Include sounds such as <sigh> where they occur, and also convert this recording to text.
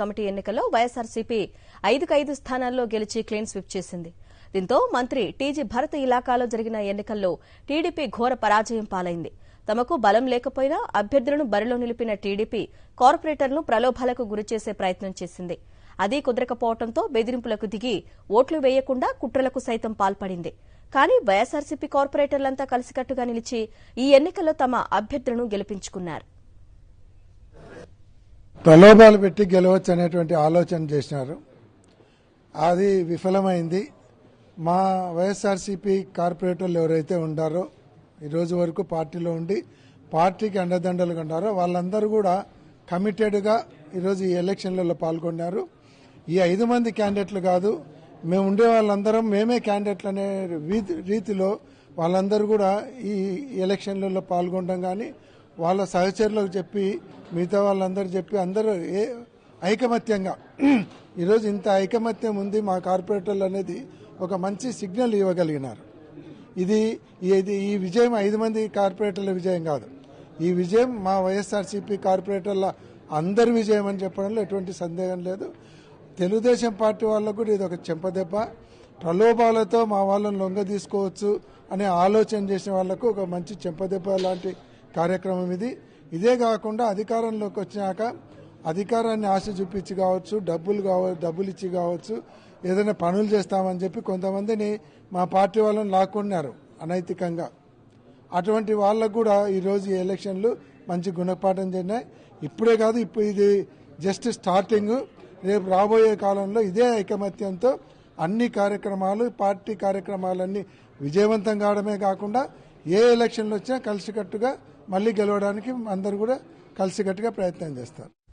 Committee ఎన్నికల్లో వైఎస్ఆర్సీపీ ఐదుకైదు ఐదు స్థానాల్లో గెలిచి క్లీన్ స్విప్ చేసింది. దీంతో మంత్రి టీజీ భరత్ ఇలాకాలో జరిగిన ఎన్నికల్లో టీడీపీ ఘోర పరాజయం పాలైంది. తమకు బలం లేకపోయినా అభ్యర్థులను బరిలో నిలిపిన టీడీపీ కార్పొరేటర్లను ప్రలోభాలకు గురిచేసే ప్రయత్నం చేసింది. అది కుదరకపోవడంతో బెదిరింపులకు దిగి ఓట్లు వేయకుండా కుట్రలకు సైతం పాల్పడింది. కానీ వైఎస్ఆర్సీపీ కార్పొరేటర్లంతా కలిసికట్టుగా నిలిచి ఈ ఎన్నికల్లో తమ అభ్యర్థులను గెలిపించుకున్నారు. ప్రలోభాలు పెట్టి గెలవచ్చు అనేటువంటి ఆలోచన చేసినారు. అది విఫలమైంది. మా వైఎస్ఆర్సీపీ కార్పొరేటర్లు ఎవరైతే ఉండారో ఈరోజు వరకు పార్టీలో ఉండి పార్టీకి అండదండలుగా ఉన్నారో వాళ్ళందరూ కూడా కమిటెడ్గా ఈరోజు ఈ ఎలక్షన్లలో పాల్గొన్నారు. ఈ ఐదు మంది క్యాండిడేట్లు కాదు మేము ఉండే వాళ్ళందరం మేమే క్యాండిడేట్లు అనే రీతి- రీతిలో వాళ్ళందరూ కూడా ఈ ఎలక్షన్లలో పాల్గొనడం కానీ వాళ్ళ సహచరులకు చెప్పి మిగతా వాళ్ళందరూ చెప్పి అందరూ ఏ ఐకమత్యంగా <clears throat> ఈరోజు ఇంత ఐకమత్యం ఉంది మా కార్పొరేటర్లు అనేది ఒక మంచి సిగ్నల్ ఇవ్వగలిగినారు. ఇది ఇది ఈ విజయం ఐదు మంది కార్పొరేటర్ల విజయం కాదు. ఈ విజయం మా వైఎస్ఆర్సీపీ కార్పొరేటర్ల అందరి విజయం అని చెప్పడంలో ఎటువంటి సందేహం లేదు. తెలుగుదేశం పార్టీ వాళ్ళకు కూడా ఇది ఒక చెంపదెబ్బ ప్రలోభాలతో మా వాళ్ళని లొంగ తీసుకోవచ్చు అనే ఆలోచన చేసిన వాళ్ళకు ఒక మంచి చెంపదెబ్బ లాంటి కార్యక్రమం ఇది. ఇదే కాకుండా అధికారంలోకి వచ్చినాక అధికారాన్ని ఆశ చూపించి కావచ్చు డబ్బులు కావ డబ్బులు ఇచ్చి కావచ్చు ఏదైనా పనులు చేస్తామని చెప్పి కొంతమందిని మా పార్టీ వాళ్ళని లాక్కున్నారు అనైతికంగా. అటువంటి వాళ్ళకు కూడా ఈరోజు ఈ ఎలక్షన్లు మంచి గుణపాఠం చెందాయి ఇప్పుడే కాదు ఇప్పుడు ఇది జస్ట్ స్టార్టింగ్. రేపు రాబోయే కాలంలో ఇదే ఐకమత్యంతో అన్ని కార్యక్రమాలు పార్టీ కార్యక్రమాలన్నీ విజయవంతం కావడమే కాకుండా ఏ ఎలక్షన్లు వచ్చినా కలిసికట్టుగా మళ్ళీ గెలవడానికి అందరూ కూడా కలిసికట్టుగా ప్రయత్నం చేస్తారు.